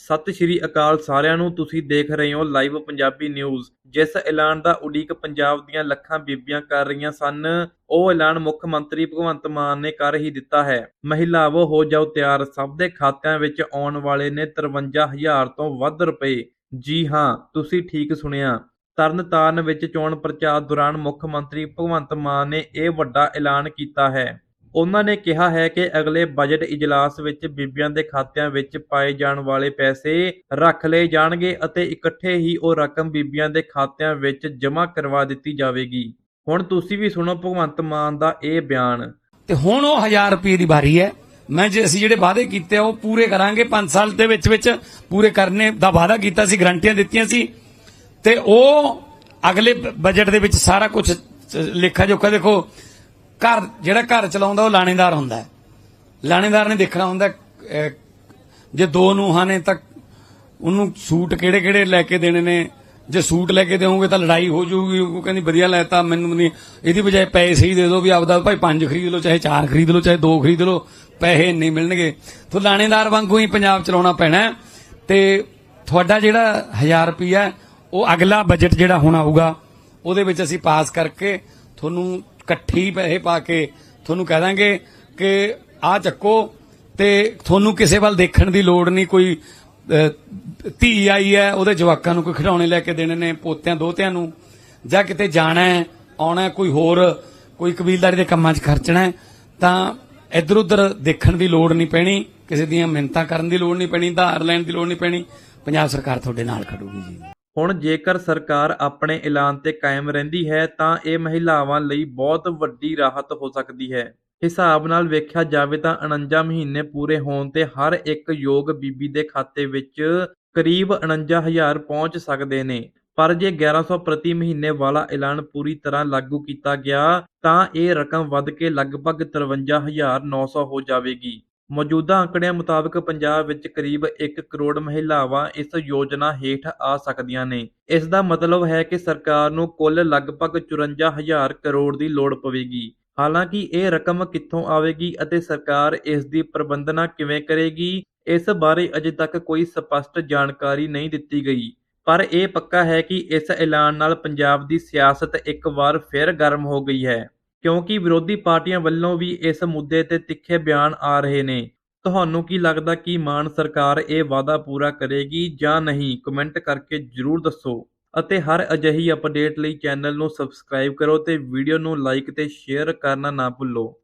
ਸਤਿ ਸ਼੍ਰੀ ਅਕਾਲ ਸਾਰਿਆਂ ਨੂੰ, ਤੁਸੀਂ ਦੇਖ ਰਹੇ ਹੋ ਲਾਈਵ ਪੰਜਾਬੀ ਨਿਊਜ਼ ਜਿਸ ਐਲਾਨ ਦਾ ਉਡੀਕ ਪੰਜਾਬ ਦੀਆਂ ਲੱਖਾਂ ਬੀਬੀਆਂ ਕਰ ਰਹੀਆਂ ਸਨ, ਉਹ ਐਲਾਨ ਮੁੱਖ ਮੰਤਰੀ ਭਗਵੰਤ ਮਾਨ ਨੇ ਕਰ ਹੀ ਦਿੱਤਾ ਹੈ। ਮਹਿਲਾਵੋ, ਹੋ ਜਾਓ ਤਿਆਰ। ਸਭ ਦੇ ਖਾਤਿਆਂ ਵਿੱਚ ਆਉਣ ਵਾਲੇ ਨੇ 53000 ਤੋਂ ਵੱਧ ਰੁਪਏ। ਜੀ ਹਾਂ, ਤੁਸੀਂ ਠੀਕ ਸੁਣਿਆ। ਤਰਨਤਾਰਨ ਵਿੱਚ ਚੋਣ ਪ੍ਰਚਾਰ ਦੌਰਾਨ ਮੁੱਖ ਮੰਤਰੀ ਭਗਵੰਤ ਮਾਨ ਨੇ ਇਹ ਵੱਡਾ ਐਲਾਨ ਕੀਤਾ ਹੈ। ਉਨ੍ਹਾਂ ਨੇ ਕਿਹਾ ਹੈ ਕਿ ਅਗਲੇ ਬਜਟ ਇਜਲਾਸ ਵਿੱਚ ਬੀਬੀਆਂ ਦੇ ਖਾਤਿਆਂ ਵਿੱਚ ਪਾਏ ਜਾਣ ਵਾਲੇ ਪੈਸੇ ਰੱਖ ਲਏ ਜਾਣਗੇ ਅਤੇ ਇਕੱਠੇ ਹੀ ਉਹ ਰਕਮ ਬੀਬੀਆਂ ਦੇ ਖਾਤਿਆਂ ਵਿੱਚ ਜਮ੍ਹਾਂ ਕਰਵਾ ਦਿੱਤੀ ਜਾਵੇਗੀ। ਹੁਣ ਤੁਸੀਂ ਵੀ ਸੁਣੋ ਭਗਵੰਤ ਮਾਨ ਦਾ ਇਹ ਬਿਆਨ। ਤੇ ਹੁਣ ਉਹ 1000 ਰੁਪਏ ਦੀ ਵਾਰੀ ਹੈ। ਮੈਂ ਜੇ ਅਸੀਂ ਜਿਹੜੇ ਵਾਅਦੇ ਕੀਤੇ ਉਹ ਪੂਰੇ ਕਰਾਂਗੇ। 5 ਸਾਲ ਦੇ ਵਿੱਚ ਵਿੱਚ ਪੂਰੇ ਕਰਨੇ ਦਾ ਵਾਅਦਾ ਕੀਤਾ ਸੀ, ਗਰੰਟੀਆਂ ਦਿੱਤੀਆਂ ਸੀ। ਤੇ ਉਹ ਅਗਲੇ ਬਜਟ ਦੇ ਵਿੱਚ ਸਾਰਾ ਕੁਝ ਲੇਖਾ ਜੋਖਾ ਦੇਖੋ ਘਰ, ਜਿਹੜਾ ਘਰ ਚਲਾਉਂਦਾ, ਉਹ ਲਾਣੇਦਾਰ ਹੁੰਦਾ ਲਾਣੇਦਾਰ ਨੇ ਦੇਖਣਾ ਹੁੰਦਾ ਜੇ ਦੋ ਨੂੰਹਾਂ ਨੇ ਤਾਂ ਉਹਨੂੰ ਸੂਟ ਕਿਹੜੇ ਕਿਹੜੇ ਲੈ ਕੇ ਦੇਣੇ ਨੇ? ਜੇ ਸੂਟ ਲੈ ਕੇ ਦੇਵੋਗੇ ਤਾਂ ਲੜਾਈ ਹੋ ਜਾਊਗੀ। ਉਹ ਕਹਿੰਦੀ, ਵਧੀਆ ਲੈਤਾ, ਮੈਨੂੰ ਨਹੀਂ ਇਹਦੀ ਬਜਾਏ ਪੈਸੇ ਹੀ ਦੇ ਦਿਓ ਵੀ ਆਪਦਾ ਭਾਈ ਪੰਜ ਖਰੀਦ ਲਓ, ਚਾਹੇ ਚਾਰ ਖਰੀਦ ਲਓ, ਚਾਹੇ ਦੋ ਖਰੀਦ ਲਓ, ਪੈਸੇ ਨਹੀਂ ਮਿਲਣਗੇ। ਤਾਂ ਲਾਣੇਦਾਰ ਵਾਂਗੂ ਹੀ ਪੰਜਾਬ ਚਲਾਉਣਾ ਪੈਣਾ ਹੈ। ਤੇ ਤੁਹਾਡਾ ਜਿਹੜਾ 1000 ਰੁਪਿਆ ਉਹ ਅਗਲਾ ਬਜਟ ਜਿਹੜਾ ਹੁਣ ਆਊਗਾ, ਉਹਦੇ ਵਿੱਚ ਅਸੀਂ ਪਾਸ ਕਰਕੇ ਤੁਹਾਨੂੰ ਇਕੱਠੀ ਪੈਸੇ ਪਾ ਕੇ ਤੁਹਾਨੂੰ ਕਹਿ ਦਾਂਗੇ ਕਿ ਆਹ ਚੱਕੋ ਤੇ ਤੁਹਾਨੂੰ ਕਿਸੇ ਵੱਲ ਦੇਖਣ ਦੀ ਲੋੜ ਨਹੀਂ, ਕੋਈ ਧੀ ਆਈ ਹੈ, ਉਹਦੇ ਜਵਾਕਾਂ ਨੂੰ ਕੋਈ ਖਿਡੌਣੇ ਲੈ ਕੇ ਦੇਣੇ ਨੇ, ਪੋਤਿਆਂ, ਦੋਤਿਆਂ ਨੂੰ, ਜਾਂ ਕਿਤੇ ਜਾਣਾ ਹੈ, ਆਉਣਾ ਕੋਈ ਹੋਰ, ਕੋਈ ਕਬੀਲਦਾਰੀ ਦੇ ਕੰਮਾਂ 'ਚ ਖਰਚਣਾ ਤਾਂ ਇੱਧਰ ਉੱਧਰ ਦੇਖਣ ਦੀ ਲੋੜ ਨਹੀਂ ਪੈਣੀ, ਕਿਸੇ ਦੀਆਂ ਮਿੰਨਤਾਂ ਕਰਨ ਦੀ ਲੋੜ ਨਹੀਂ ਪੈਣੀ, ਧਾਰ ਲੈਣ ਦੀ ਲੋੜ ਨਹੀਂ ਪੈਣੀ। ਪੰਜਾਬ ਸਰਕਾਰ ਤੁਹਾਡੇ ਨਾਲ ਖੜੂਗੀ ਜੀ। ਹੁਣ ਜੇਕਰ ਸਰਕਾਰ ਆਪਣੇ ਐਲਾਨ ਤੇ ਕਾਇਮ ਰਹਿੰਦੀ ਹੈ, ਤਾਂ ਇਹ ਮਹਿਲਾਵਾਂ ਲਈ ਬਹੁਤ ਵੱਡੀ ਰਾਹਤ ਹੋ ਸਕਦੀ ਹੈ। ਹਿਸਾਬ ਨਾਲ ਵੇਖਿਆ ਜਾਵੇ ਤਾਂ 49 ਮਹੀਨੇ ਪੂਰੇ ਹੋਣ ਤੇ ਹਰ ਇੱਕ ਯੋਗ ਬੀਬੀ ਦੇ ਖਾਤੇ ਵਿੱਚ ਕਰੀਬ 49000 ਪਹੁੰਚ ਸਕਦੇ ਨੇ। ਪਰ ਜੇ 1100 ਪ੍ਰਤੀ ਮਹੀਨੇ ਵਾਲਾ ਐਲਾਨ ਪੂਰੀ ਤਰ੍ਹਾਂ ਲਾਗੂ ਕੀਤਾ ਗਿਆ, ਤਾਂ ਇਹ ਰਕਮ ਵੱਧ ਕੇ ਲਗਭਗ 53900 ਹੋ ਜਾਵੇਗੀ। ਮੌਜੂਦਾ ਅੰਕੜਿਆਂ ਮੁਤਾਬਕ ਪੰਜਾਬ ਵਿੱਚ ਕਰੀਬ 1 ਕਰੋੜ ਮਹਿਲਾਵਾਂ ਇਸ ਯੋਜਨਾ ਹੇਠ ਆ ਸਕਦੀਆਂ ਨੇ। ਇਸ ਦਾ ਮਤਲਬ ਹੈ ਕਿ ਸਰਕਾਰ ਨੂੰ ਕੁੱਲ ਲਗਭਗ 54000 ਕਰੋੜ ਦੀ ਲੋੜ ਪਵੇਗੀ। ਹਾਲਾਂਕਿ ਇਹ ਰਕਮ ਕਿੱਥੋਂ ਆਵੇਗੀ ਅਤੇ ਸਰਕਾਰ ਇਸ ਦੀ ਪ੍ਰਬੰਧਨਾ ਕਿਵੇਂ ਕਰੇਗੀ, ਇਸ ਬਾਰੇ ਅਜੇ ਤੱਕ ਕੋਈ ਸਪਸ਼ਟ ਜਾਣਕਾਰੀ ਨਹੀਂ ਦਿੱਤੀ ਗਈ। ਪਰ ਇਹ ਪੱਕਾ ਹੈ ਕਿ ਇਸ ਐਲਾਨ ਨਾਲ ਪੰਜਾਬ ਦੀ ਸਿਆਸਤ ਇੱਕ ਵਾਰ ਫਿਰ ਗਰਮ ਹੋ ਗਈ ਹੈ। ਕਿਉਂਕਿ ਵਿਰੋਧੀ ਪਾਰਟੀਆਂ ਵੱਲੋਂ ਵੀ ਇਸ ਮੁੱਦੇ ਤੇ ਤਿੱਖੇ ਬਿਆਨ ਆ ਰਹੇ ਨੇ। ਤੁਹਾਨੂੰ ਕੀ ਲੱਗਦਾ ਕਿ ਮਾਨ ਸਰਕਾਰ ਇਹ ਵਾਅਦਾ ਪੂਰਾ ਕਰੇਗੀ ਜਾਂ ਨਹੀਂ? ਕਮੈਂਟ ਕਰਕੇ ਜਰੂਰ ਦੱਸੋ। ਅਤੇ ਹਰ ਅਜਿਹੀ ਅਪਡੇਟ ਲਈ ਚੈਨਲ ਨੂੰ ਸਬਸਕ੍ਰਾਈਬ ਕਰੋ ਤੇ ਵੀਡੀਓ ਨੂੰ ਲਾਈਕ ਤੇ ਸ਼ੇਅਰ ਕਰਨਾ ਨਾ ਭੁੱਲੋ।